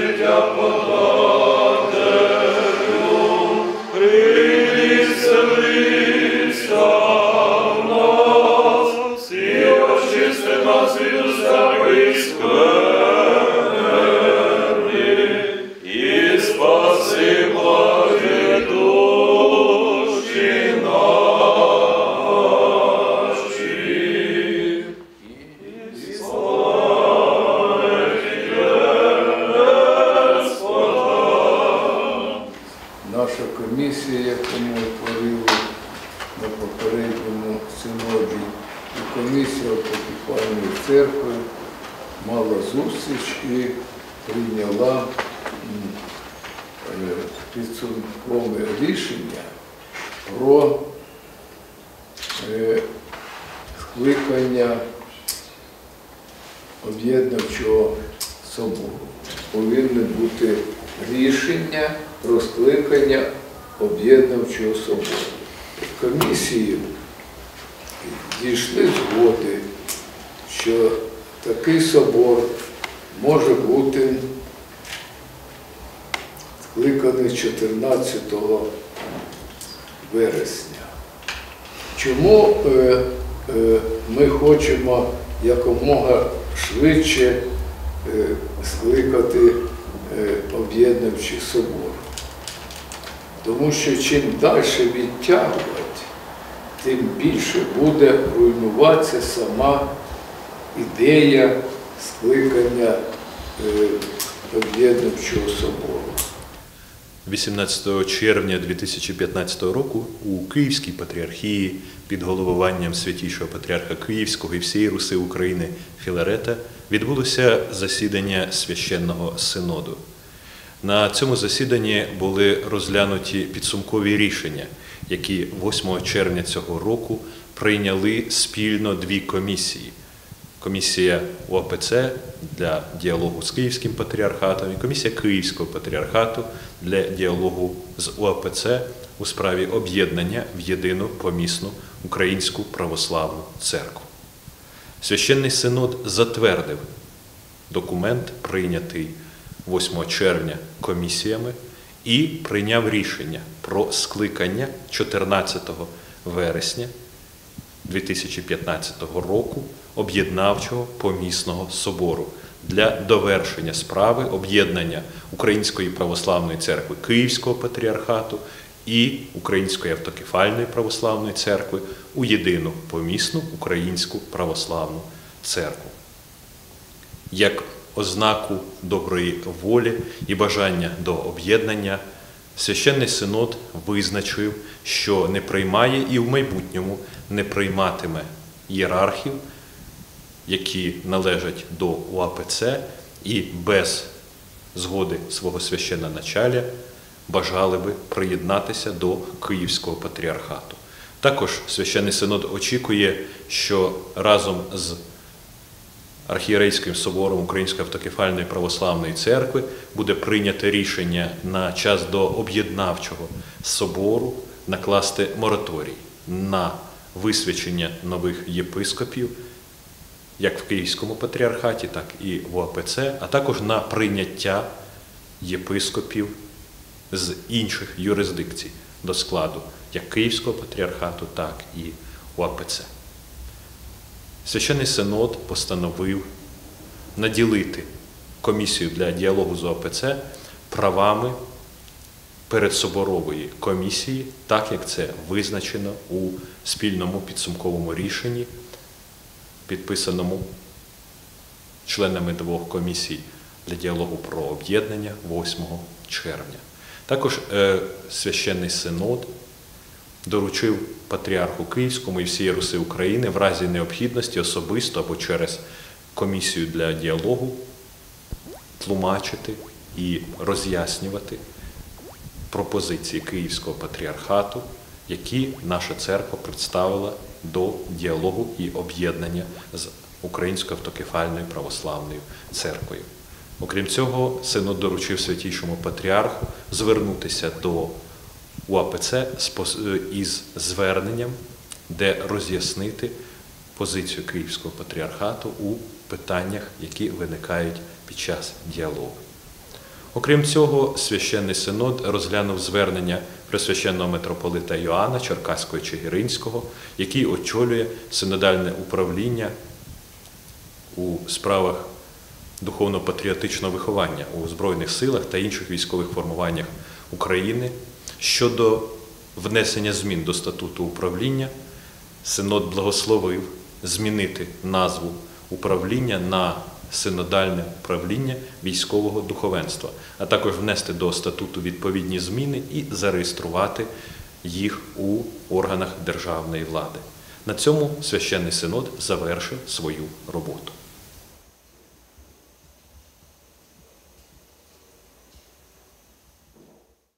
Japa Наша комісія, яку ми утворили на попередньому синоді, і комісія Автокефальної церкви мала зустріч і прийняла е, підсумкове рішення про е, скликання об'єднавчого собору. Повинне бути рішення про скликання об'єднавчого собору. Комісії дійшли згоди, що такий собор може бути скликаний 14 вересня. Чому е, е, ми хочемо якомога швидше е, скликати об'єднавчий собор? Тому що чим далі відтягувати, тим більше буде руйнуватися сама ідея скликання е, об'єднавчого собору. 18 червня 2015 року у Київській патріархії під головуванням святішого патріарха Київського і всієї Руси України Філарета відбулося засідання священного синоду. На цьому засіданні були розглянуті підсумкові рішення, які 8 червня цього року прийняли спільно дві комісії. Комісія ОПЦ для діалогу з Київським патріархатом і комісія Київського патріархату для діалогу з ОПЦ у справі об'єднання в єдину помісну українську православну церкву. Священний синод затвердив документ, прийнятий 8 червня комісіями, і прийняв рішення про скликання 14 вересня 2015 року об'єднавчого помісного собору для довершення справи об'єднання Української православної церкви Київського патріархату і Української автокефальної православної церкви у єдину помісну українську православну церкву. Як ознаку доброї волі і бажання до об'єднання, священний синод визначив, що не приймає і в майбутньому не прийматиме ієрархів, які належать до УАПЦ і без згоди свого священноначаля бажали би приєднатися до Київського патріархату. Також священний синод очікує, що разом з Архієрейським собором Української автокефальної православної церкви буде прийнято рішення на час до об'єднавчого собору накласти мораторій на висвячення нових єпископів, як в Київському патріархаті, так і в ОПЦ, а також на прийняття єпископів з інших юрисдикцій до складу як Київського патріархату, так і ОПЦ. Священний синод постановив наділити комісію для діалогу з ОПЦ правами передсоборової комісії, так як це визначено у спільному підсумковому рішенні, підписаному членами двох комісій для діалогу про об'єднання 8 червня. Також е, священний синод доручив патріарху Київському і всієї Руси України в разі необхідності особисто або через комісію для діалогу тлумачити і роз'яснювати пропозиції Київського патріархату, які наша церква представила до діалогу і об'єднання з Українською автокефальною православною церквою. Окрім цього, синод доручив святійшому патріарху звернутися до УАПЦ з пос- із зверненням, де роз'яснити позицію Київського патріархату у питаннях, які виникають під час діалогу. Окрім цього, священний синод розглянув звернення Пресвященного митрополита Йоанна Черкаського Чигиринського, який очолює синодальне управління у справах духовно-патріотичного виховання у Збройних силах та інших військових формуваннях України щодо внесення змін до статуту управління. Синод благословив змінити назву управління на синодальне управління військового духовенства, а також внести до статуту відповідні зміни і зареєструвати їх у органах державної влади. На цьому священний синод завершив свою роботу.